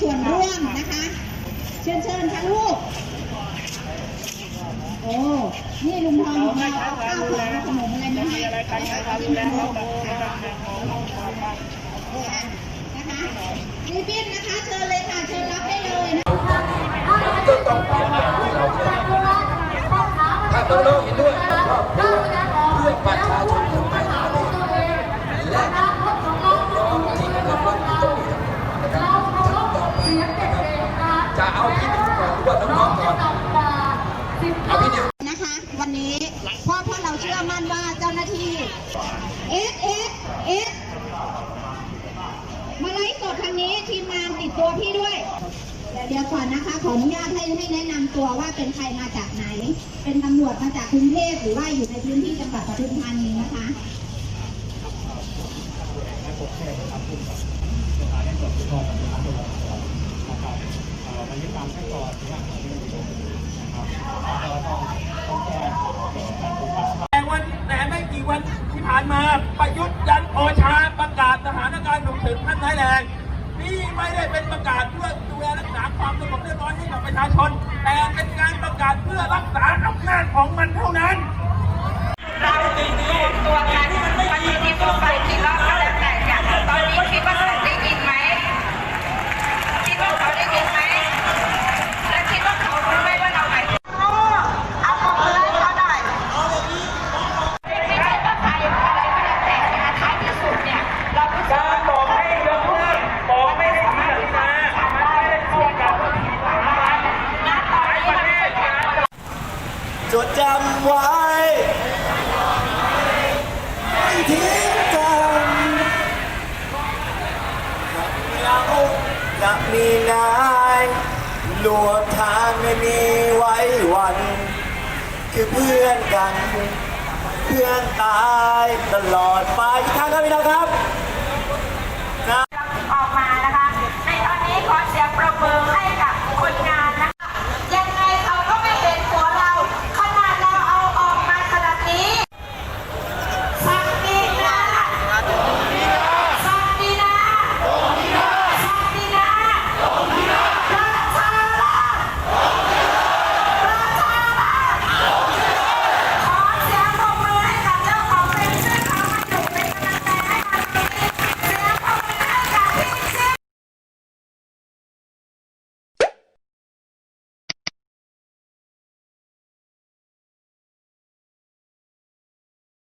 ส่วนร่วมนะคะ เชิญเชิญค่ะลูก โอ้ นี่ลุงทองของเราเอาข้าวของขนมอะไรมาให้นะคะที่มาร่วมนะคะรีบบินนะคะ เชิญเลยค่ะ เชิญรับได้เลยนะก็ต้องเปลี่ยนเราเชื่อถ้าน้องๆเห็นด้วยก็เพื่อเพื่อประชาชนคนไทยทั้งประเทศและน้องๆที่กำลังรับอยู่ตรงนี้นะครับจะต่อไปนะครับจะ เอาพี่ดิวก่อนหรือว่าน้องๆก่อนเอาพี่ดิวนะคะ วันนี้เพราะเพราะเราเชื่อมั่นว่าเจ้าหน้าที่เอสเอสเอสมาไลฟ์สดทางนี้ทีมงานติดตัวพี่ด้วยเดี๋ยวเดี๋ยวก่อนนะคะขออนุญาตให้ให้แนะนำตัวว่าเป็นใครมาจากไหน เป็นตำรวจมาจากกรุงเทพหรือว่าอยู่ในพื้นที่จังหวัดปทุมธานีนะคะแต่วั แต่วันแต่ไม่กี่วันที่ผ่านมาประยุทธ์ยันโอชาประกาศสถานการณ์ฉุกเฉินขั้นร้ายแรงนี่ไม่ได้เป็นประกาศเพื่อดูแลรักษาความสงบเรียบร้อยให้กับประชาชน แต่เป็นการประกาศเพื่อรักษาอำนาจของมันเท่านั้น เรารวมตัวกันวันนี้ที่พูดไปกี่รอบก็แล้วแต่เนี่ยตอนนี้คิดว่าเขาได้ยินไหม คิดว่าเขาได้ยินไหม และคิดว่าเขารู้ไหมว่าเราหมายถึงเอาของเพื่อนเขาหน่อยไม่ใช่ว่าใครอะไรก็แล้วแต่นะคะท้ายที่สุดเนี่ยเราก็จะ การบอกให้ยกเลิกบอกไม่ได้ที่กติกาไม่ได้พูดกับว่าผิดกฎหมาย ณตอนนี้มันเป็นการ จดจำไว้ ไม่ทิ้งกันเราจะมีนายหลวงทางไม่มีไว้วัน คือเพื่อนกัน เพื่อนตายตลอดไปอีกครั้งครับพี่น้องครับ